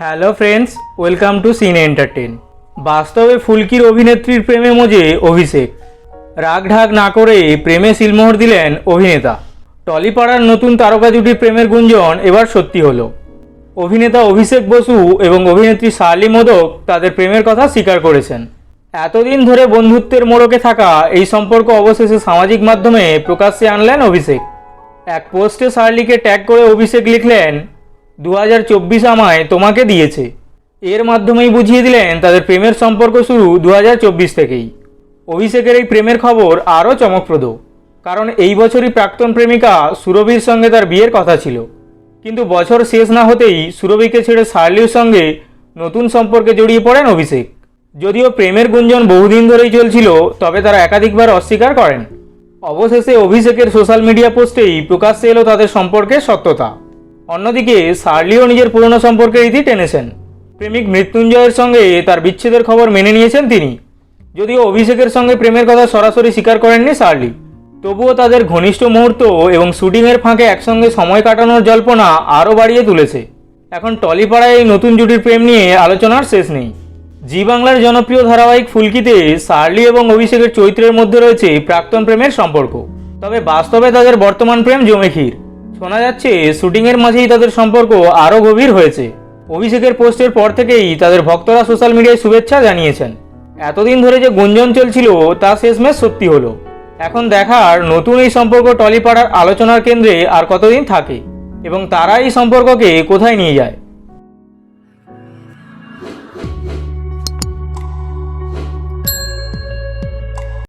Hello friends welcome to cine entertain বাস্তবে ফুলকির অভিনেত্রীর প্রেমে মজে অভিষেক। রাগ ঢাক না করে প্রেমে সিলমোহর দিলেন অভিনেতা। টলিপাড়ার নতুন তারকা জুটির প্রেমের গুঞ্জন এবার সত্যি হলো। অভিনেতা অভিষেক বসু এবং অভিনেত্রী শার্লি মোদক তাদের প্রেমের কথা স্বীকার করেছেন। এতদিন ধরে বন্ধুত্বের মোড়কে থাকা এই সম্পর্ক অবশেষে সামাজিক মাধ্যমে প্রকাশ্যে আনলেন অভিষেক। এক পোস্টে শার্লিকে ট্যাগ করে অভিষেক লিখলেন দু হাজার চব্বিশ আমায় তোমাকে দিয়েছে। এর মাধ্যমেই বুঝিয়ে দিলেন তাদের প্রেমের সম্পর্ক শুরু দু হাজার চব্বিশ থেকেই। অভিষেকের এই প্রেমের খবর আরও চমকপ্রদ, কারণ এই বছরই প্রাক্তন প্রেমিকা সুরভির সঙ্গে তার বিয়ের কথা ছিল। কিন্তু বছর শেষ না হতেই সুরভিকে ছেড়ে শার্লির সঙ্গে নতুন সম্পর্কে জড়িয়ে পড়েন অভিষেক। যদিও প্রেমের গুঞ্জন বহুদিন ধরেই চলছিল, তবে তারা একাধিকবার অস্বীকার করেন। অবশেষে অভিষেকের সোশ্যাল মিডিয়া পোস্টেই প্রকাশ্যে এলো তাদের সম্পর্কের সত্যতা। অন্যদিকে শার্লিও নিজের পুরনো সম্পর্কের ইতি টেনেছেন। প্রেমিক মৃত্যুঞ্জয়ের সঙ্গে তার বিচ্ছেদের খবর মেনে নিয়েছেন তিনি। যদিও অভিষেকের সঙ্গে প্রেমের কথা সরাসরি স্বীকার করেননি শার্লি তবুও তাদের ঘনিষ্ঠ মুহূর্ত এবং শুটিংয়ের ফাঁকে একসঙ্গে সময় কাটানোর জল্পনা আরও বাড়িয়ে তুলেছে। এখন টলিপাড়ায় এই নতুন জুটির প্রেম নিয়ে আলোচনার শেষ নেই। জি বাংলার জনপ্রিয় ধারাবাহিক ফুলকিতে শার্লি এবং অভিষেকের চরিত্রের মধ্যে রয়েছে প্রাক্তন প্রেমের সম্পর্ক। তবে বাস্তবে তাদের বর্তমান প্রেম জমেখির শোনা যাচ্ছে, শুটিংয়ের মাঝেই তাদের সম্পর্ক আরও গভীর হয়েছে। অভিষেকের পোস্টের পর থেকেই তাদের ভক্তরা সোশ্যাল মিডিয়ায় শুভেচ্ছা জানিয়েছেন। এতদিন ধরে যে গুঞ্জন চলছিল, তা শেষমেশ সত্যি হলো। এখন দেখার নতুন এই সম্পর্ক টলিপাড়ার আলোচনার কেন্দ্রে আর কতদিন থাকে? এবং তারা এই সম্পর্ককে কোথায় নিয়ে যায়?